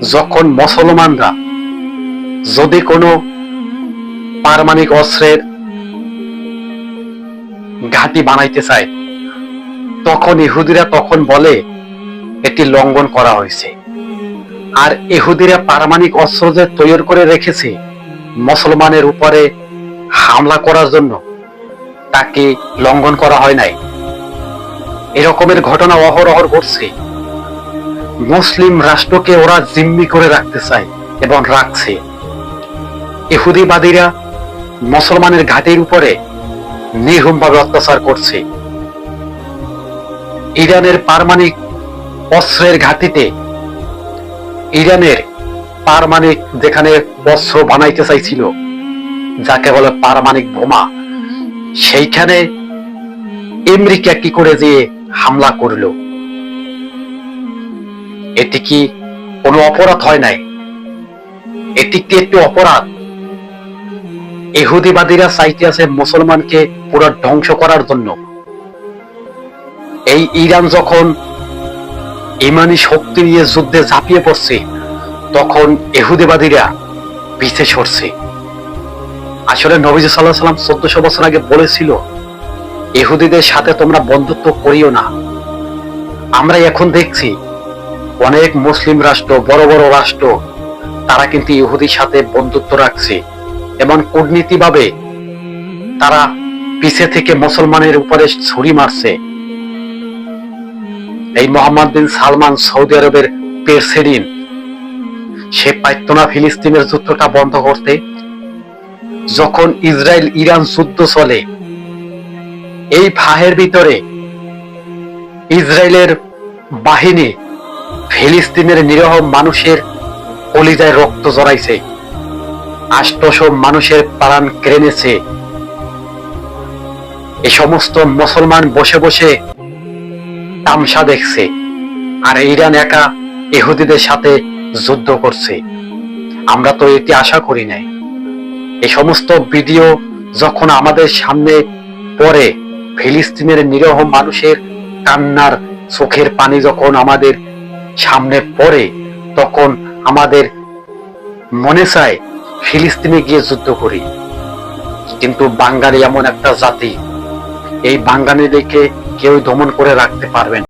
যখন মুসলমানরা যদি কোনো পারমাণবিক অস্ত্রের ঘাঁটি বানাইতে চায়, তখন ইহুদিরা তখন বলে, এটি লঙ্ঘন করা হয়েছে। আর ইহুদিরা পারমাণবিক অস্ত্র যে তৈরি করে রেখেছে, মুসলমানের উপরে হামলা করার জন্য তাকে লঙ্ঘন করা হয় নাই। এরকমের ঘটনা অহরহর ঘটছে। মুসলিম রাষ্ট্রকে ওরা জিম্মি করে রাখতে চায় এবং রাখছে। ইহুদিবাদীরা মুসলমানের ঘাটির উপরে নির্মমভাবে অত্যাচার করছে। ইরানের পারমাণবিক অস্ত্রের ঘাটিতে ইরানের পারমাণবিক যেখানে অস্ত্র বানাইতে চাইছিল, যাকে বলে পারমাণবিক বোমা, সেইখানে আমেরিকা কি করে যে হামলা করল? এটি কি কোনো অপরাধ হয় নাই? এটি কি একটি অপরাধ? ইহুদিবাদীরা চাইতে আছে মুসলমানকে পুরো ধ্বংস করার জন্য। এই ইরান যখন ইমানি শক্তি নিয়ে যুদ্ধে ঝাঁপিয়ে পড়ছে, তখন ইহুদিবাদীরা পিছে সরছে। আসলে নবীজ সাল্লাহ সাল্লাম চোদ্দশো বছর আগে বলেছিল, ইহুদিদের সাথে তোমরা বন্ধুত্ব করিও না। আমরা এখন দেখছি অনেক মুসলিম রাষ্ট্র, বড় বড় রাষ্ট্র, তারা কিন্তু ইহুদির সাথে বন্ধুত্ব রাখছে। এবং কূটনীতিভাবে তারা পিছে থেকে মুসলমানের উপরে ছুরি মারছে। এই মোহাম্মদ বিন সালমান সৌদি আরবের পেরসেরিন, সে পাইতো না ফিলিস্তিনের যুদ্ধটা বন্ধ করতে, যখন ইসরায়েল ইরান যুদ্ধ চলে, এই ফাহের ভিতরে ইসরায়েলের বাহিনী ফিলিস্তিনের নিরহ মানুষের কলিজায় রক্ত জড়াইছে। আষ্টশ মানুষের প্রাণ কেড়েছে। এই সমস্ত মুসলমান বসে বসে তামসা দেখছে আর ইরান একা ইহুদিদের সাথে যুদ্ধ করছে। আমরা তো এটি আশা করি নাই। এই সমস্ত ভিডিও যখন আমাদের সামনে পড়ে, ফিলিস্তিনের নিরহ মানুষের কান্নার চোখের পানি যখন আমাদের সামনে পড়ে তখন আমাদের মনে চায় ফিলিস্তিনে গিয়ে যুদ্ধ করি। কিন্তু বাঙালি এমন একটা জাতি, এই বাঙালিদেরকে কেউ দমন করে রাখতে পারবেন